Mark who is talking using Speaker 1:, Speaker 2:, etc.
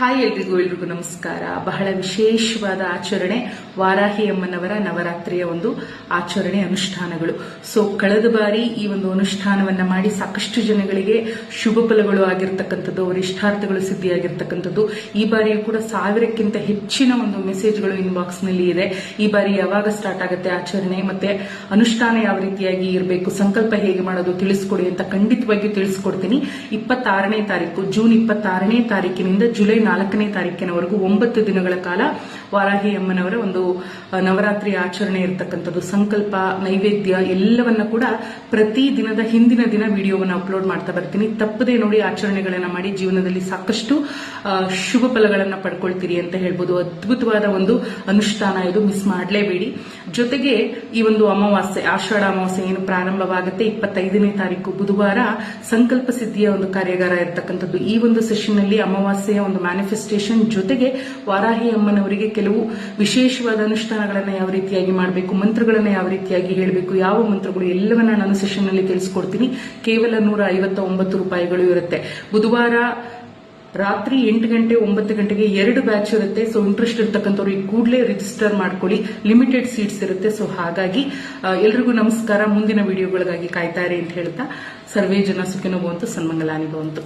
Speaker 1: Hi ಎಲ್ರಿಗೂ ಎಲ್ರಿಗೂ ನಮಸ್ಕಾರ. ಬಹಳ ವಿಶೇಷವಾದ ಆಚರಣೆ ವಾರಾಹಿ ಅಮ್ಮನವರ ನವರಾತ್ರಿಯ ಒಂದು ಆಚರಣೆ ಅನುಷ್ಠಾನಗಳು. ಸೊ ಕಳೆದ ಬಾರಿ ಈ ಒಂದು ಅನುಷ್ಠಾನವನ್ನ ಮಾಡಿ ಸಾಕಷ್ಟು ಜನಗಳಿಗೆ ಶುಭ ಫಲಗಳು ಆಗಿರ್ತಕ್ಕಂಥದ್ದು ಅವರ ಇಷ್ಟಾರ್ಥಗಳು ಸಿದ್ಧಿಯಾಗಿರ್ತಕ್ಕಂಥದ್ದು. ಈ ಬಾರಿಯೂ ಕೂಡ ಸಾವಿರಕ್ಕಿಂತ ಹೆಚ್ಚಿನ ಒಂದು ಮೆಸೇಜ್ಗಳು ಇನ್ಬಾಕ್ಸ್ನಲ್ಲಿ ಇದೆ. ಈ ಬಾರಿ ಯಾವಾಗ ಸ್ಟಾರ್ಟ್ ಆಗುತ್ತೆ ಆಚರಣೆ, ಮತ್ತೆ ಅನುಷ್ಠಾನ ಯಾವ ರೀತಿಯಾಗಿ ಇರಬೇಕು, ಸಂಕಲ್ಪ ಹೇಗೆ ಮಾಡೋದು ತಿಳಿಸ್ಕೊಡಿ ಅಂತ ಖಂಡಿತವಾಗಿಯೂ ತಿಳಿಸ್ಕೊಡ್ತೀನಿ. ಇಪ್ಪತ್ತಾರನೇ ತಾರೀಕು, ಜೂನ್ ಇಪ್ಪತ್ತಾರನೇ ತಾರೀಕಿನಿಂದ ಜುಲೈ ನಾಲ್ಕನೇ ತಾರೀಕಿನವರೆಗೂ ಒಂಬತ್ತು ದಿನಗಳ ಕಾಲ ವಾರಾಹಿ ಅಮ್ಮನವರ ಒಂದು ನವರಾತ್ರಿ ಆಚರಣೆ ಇರತಕ್ಕಂಥದ್ದು. ಸಂಕಲ್ಪ, ನೈವೇದ್ಯ ಎಲ್ಲವನ್ನ ಕೂಡ ಪ್ರತಿ ದಿನದ ಹಿಂದಿನ ದಿನ ವಿಡಿಯೋವನ್ನು ಅಪ್ಲೋಡ್ ಮಾಡ್ತಾ ಬರ್ತೀನಿ. ತಪ್ಪದೇ ನೋಡಿ ಆಚರಣೆಗಳನ್ನ ಮಾಡಿ ಜೀವನದಲ್ಲಿ ಸಾಕಷ್ಟು ಶುಭ ಫಲಗಳನ್ನ ಪಡ್ಕೊಳ್ತೀರಿ ಅಂತ ಹೇಳ್ಬೋದು. ಅದ್ಭುತವಾದ ಒಂದು ಅನುಷ್ಠಾನ ಇದು. ಮಿಸ್ ಮಾಡಲೇಬೇಡಿ. ಜೊತೆಗೆ ಈ ಒಂದು ಅಮಾವಾಸ್ಯೆ, ಆಷಾಢ ಅಮಾವಾಸ್ಯೆ ಏನು ಪ್ರಾರಂಭವಾಗುತ್ತೆ. ಇಪ್ಪತ್ತೈದನೇ ತಾರೀಕು, ಬುಧವಾರ ಸಂಕಲ್ಪ ಸಿದ್ಧಿಯ ಒಂದು ಕಾರ್ಯಾಗಾರ ಇರತಕ್ಕಂಥದ್ದು. ಈ ಒಂದು ಸೆಷನ್ನಲ್ಲಿ ಅಮಾವಾಸ್ಯೆಯ ಒಂದು ಮ್ಯಾನಿಫೆಸ್ಟೇಷನ್ ಜೊತೆಗೆ ವಾರಾಹಿ ಅಮ್ಮನವರಿಗೆ ಕೆಲವು ವಿಶೇಷವಾದ ಅನುಷ್ಠಾನಗಳನ್ನ ಯಾವ ರೀತಿಯಾಗಿ ಮಾಡಬೇಕು, ಮಂತ್ರಗಳನ್ನ ಯಾವ ರೀತಿಯಾಗಿ ಹೇಳಬೇಕು, ಯಾವ ಮಂತ್ರಗಳು ಎಲ್ಲವನ್ನ ನಾನು ಸೆಷನ್ನಲ್ಲಿ ತಿಳಿಸ್ಕೊಡ್ತೀನಿ. ಕೇವಲ ನೂರ ಐವತ್ತ ಒಂಬತ್ತು ರೂಪಾಯಿಗಳು ಇರುತ್ತೆ. ಬುಧವಾರ ರಾತ್ರಿ ಎಂಟು ಗಂಟೆ ಒಂಬತ್ತು ಗಂಟೆಗೆ ಎರಡು ಬ್ಯಾಚ್ ಇರುತ್ತೆ. ಸೊ ಇಂಟ್ರೆಸ್ಟ್ ಇರ್ತಕ್ಕಂಥವ್ರು ಈ ಕೂಡಲೇ ರಿಜಿಸ್ಟರ್ ಮಾಡ್ಕೊಳ್ಳಿ. ಲಿಮಿಟೆಡ್ ಸೀಟ್ಸ್ ಇರುತ್ತೆ. ಸೊ ಹಾಗಾಗಿ ಎಲ್ರಿಗೂ ನಮಸ್ಕಾರ. ಮುಂದಿನ ವಿಡಿಯೋಗಳಿಗಾಗಿ ಕಾಯ್ತಾರೆ ಅಂತ ಹೇಳ್ತಾ. ಸರ್ವೇ ಜನ ಸುಖಿನೋ ಬಂತು ಸನ್ಮಂಗಲಾನಿ ಬಂತು